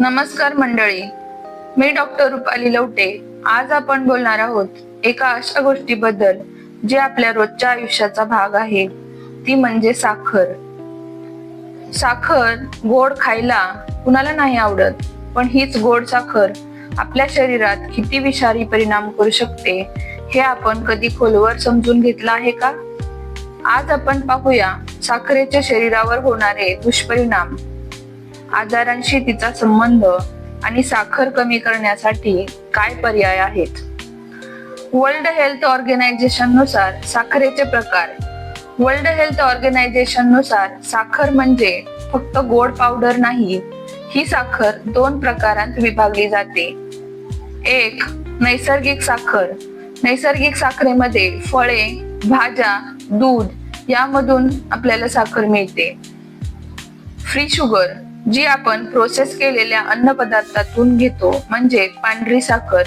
नमस्कार मंडळी. मी डॉक्टर रुपाली लवटे. आज आपण बोलणार आहोत एका अशा गोष्टीबद्दल जे आपल्या रोजच्या आयुष्याचा भाग आहे. ती म्हणजे साखर. साखर गोड खायला कुणाला नाही आवडत पण हीच गोड साखर आपल्या शरीरात किती विषारी परिणाम करू शकते हे आपण कधी खोलवर समजून घेतलं आहे का? आज आपण पाहूया साखरेच्या शरीरावर होणारे दुष्परिणाम. आजारांशी तिचा संबंध आणि साखर कमी करण्यासाठी काय पर्याय आहेत? वर्ल्ड हेल्थ ऑर्गनायझेशननुसार साखरेचे प्रकार. वर्ल्ड हेल्थ ऑर्गनायझेशननुसार साखर म्हणजे फक्त गोड पावडर नाही ही साखर दोन प्रकारात विभागली जाते. एक नैसर्गिक साखर. नैसर्गिक साखरेमध्ये फळे भाज्या दूध यामधून आपल्याला साखर मिळते. फ्री शुगर जी आपण प्रोसेस केलेल्या अन्न पदार्थातून घेतो म्हणजे पांढरी साखर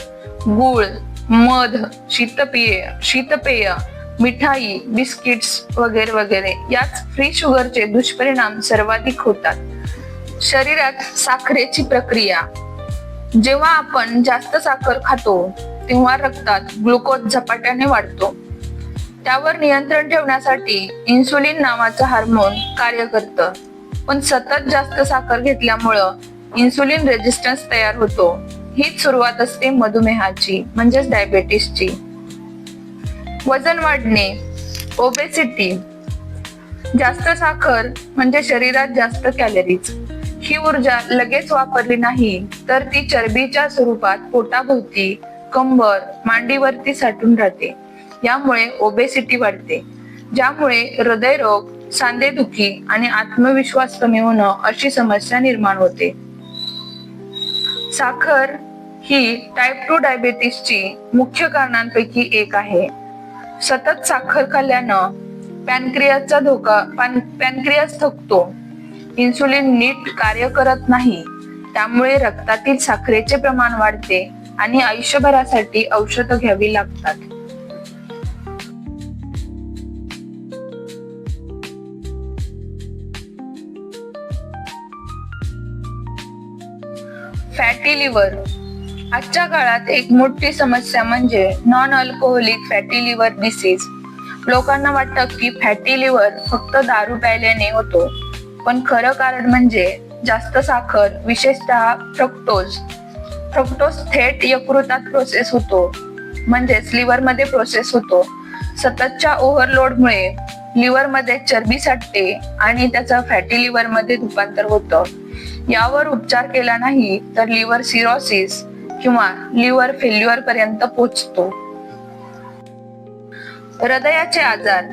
गूळ मध शीतपेय शीतपेय मिठाई बिस्किट्स वगैरे वगैरे याच फ्री शुगरचे दुष्परिणाम सर्वाधिक होतात. शरीरात साखरेची प्रक्रिया. जेव्हा आपण जास्त साखर खातो तेव्हा रक्तात ग्लुकोज झपाट्याने वाढतो. त्यावर नियंत्रण ठेवण्यासाठी इन्सुलिन नावाचं हार्मोन कार्य करतं. पण सतत जास्त साखर घेतल्यामुळं इन्सुलिन रेजिस्टन्स तयार होतो. हीच सुरुवात असते मधुमेहाची म्हणजेच डायबेटीसची वजन वाढणे ओबेसिटी जास्त साखर म्हणजे शरीरात जास्त कॅलरीज ही ऊर्जा लगेच वापरली नाही तर ती चरबीच्या स्वरूपात पोटाभोवती कंबर मांडीवरती साठून राहते. यामुळे ओबेसिटी वाढते ज्यामुळे हृदयरोग सांधेदुखी आणि आत्मविश्वास कमी होणं अशी समस्या निर्माण होते. साखर ही टाईप टू डायबेटीसची मुख्य कारणांपैकी एक आहे. सतत साखर खाल्ल्यानं पॅनक्रियाचा धोका पॅनक्रियास थकतो. इन्सुलिन नीट कार्य करत नाही त्यामुळे रक्तातील साखरेचे प्रमाण वाढते आणि आयुष्यभरासाठी औषधं घ्यावी लागतात. फॅटी लिव्हर आजच्या काळात एक मोठी समस्या म्हणजे non alcoholic fatty liver disease लोकांना वाटतं की फॅटी लिव्हर फक्त दारू प्यायल्याने होतो. पण खरं कारण म्हणजे जास्त साखर विशेषतः फ्रक्टोज फ्रक्टोज थेट यकृतात प्रोसेस होतो. म्हणजेच लिव्हरमध्ये प्रोसेस होतो. सततच्या ओव्हरलोडमुळे लिव्हरमध्ये चरबी साठते आणि त्याचं फॅटी लिव्हरमध्ये रूपांतर होतं. यावर उपचार केला नाही तर लिव्हर सिरोसिस किंवा लिव्हर फेल्युअर पर्यंत पोचतो. हृदयाचे आजार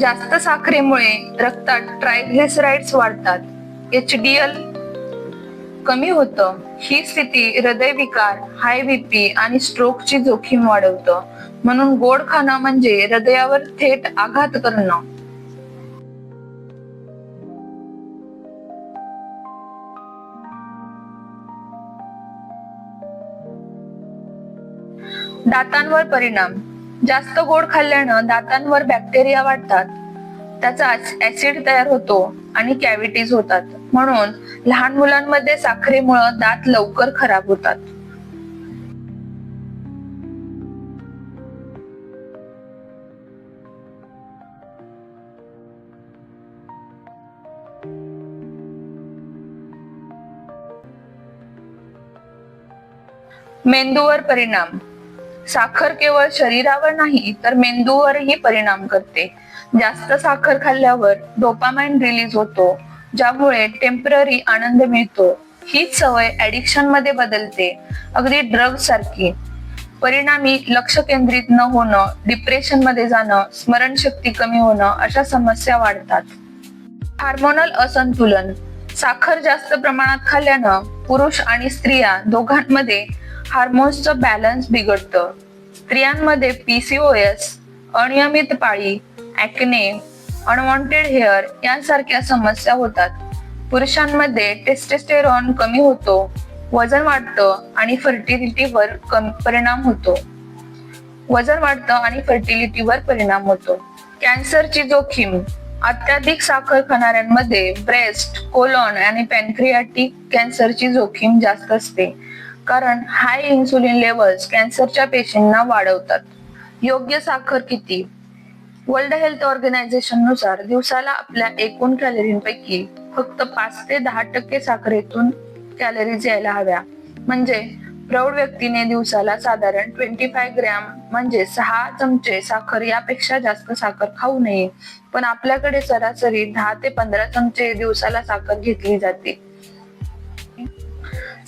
जास्त साखरेमुळे रक्तात ट्रायग्लिसराइड्स वाढतात. एच डी एल कमी होतं. ही स्थिती हृदयविकार हाय बीपी आणि स्ट्रोकची जोखीम वाढवतं. म्हणून गोड खाणं म्हणजे हृदयावर थेट आघात करणं. दातांवर परिणाम. जास्त गोड खाल्ल्यानं दातांवर बॅक्टेरिया वाढतात. त्याचा ऍसिड तयार होतो आणि कॅव्हिटीज होतात. म्हणून लहान मुलांमध्ये साखरेमुळं दात लवकर खराब होतात. मेंदूवर परिणाम. साखर केवळ शरीरावर नाही तर मेंदूवरही परिणाम करते. जास्त साखर खाल्ल्यावर डोपामाइन रिलीज होतो ज्यामुळे टेंपररी आनंद मिळतो. हीच सवय ऍडिक्शनमध्ये बदलते. अगदी ड्रग सारखी. परिणामी लक्ष केंद्रित न होणं डिप्रेशनमध्ये जाणं स्मरणशक्ती कमी होणं अशा समस्या वाढतात. हार्मोनल असंतुलन. साखर जास्त प्रमाणात खाल्ल्यानं पुरुष आणि स्त्रिया दोघांमध्ये हार्मोन्सचं बॅलन्स बिघडतं. स्त्रियांमध्ये पीसीओएस अनियमित पाळी ऍक्ने अनवॉन्टेड हेअर यांसारख्या समस्या होतात. पुरुषांमध्ये टेस्टेस्टेरॉन कमी होतो वजन वाढतं आणि फर्टिलिटीवर कमी परिणाम होतो. वजन वाढतं आणि फर्टिलिटीवर परिणाम होतो. कॅन्सरची जोखीम अत्याधिक साखर खाणाऱ्यांमध्ये ब्रेस्ट कोलॉन आणि पॅनक्रियाटिक कॅन्सरची जोखीम जास्त असते. कारण हाय इन्सुलिन लेवल्स कॅन्सरच्या पेशींना वाढवतात. योग्य साखर किती? वर्ल्ड हेल्थ ऑर्गनायझेशननुसार दिवसाला आपल्या एकूण कॅलरींपैकी फक्त पाच ते दहा टक्के साखरेतून कॅलरीज यायला हव्या. म्हणजे प्रौढ व्यक्तीने दिवसाला साधारण ट्वेंटी फाय ग्रॅम म्हणजे सहा चमचे साखर यापेक्षा जास्त साखर खाऊ नये. पण आपल्याकडे सरासरी दहा ते पंधरा चमचे दिवसाला साखर घेतली जाते.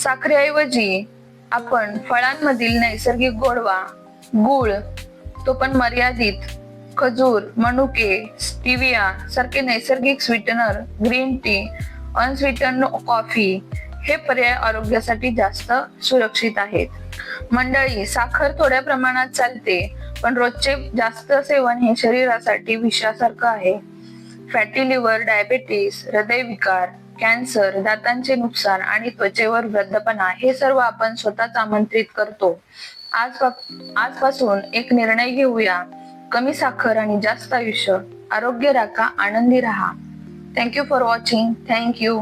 साखरेऐवजी आपण फळांमधील नैसर्गिक गोडवा गुळ तो पण मर्यादित खजूर मनुके स्टिविया सारखे नैसर्गिक sweetener green tea unsweetened coffee हे पर्याय आरोग्यासाठी जास्त सुरक्षित आहेत. मंडळी साखर थोड्या प्रमाणात चालते पण रोजचे जास्त सेवन हे शरीरासाठी विषासारखं आहे. फॅटी लिव्हर डायबेटीस हृदयविकार कॅन्सर दातांचे नुकसान आणि त्वचेवर वृद्धपणा हे सर्व आपण स्वतःच आमंत्रित करतो. आज आजपासून एक निर्णय घेऊया. कमी साखर आणि जास्त आयुष्य. आरोग्य राखा आनंदी राहा. Thank you for watching thank you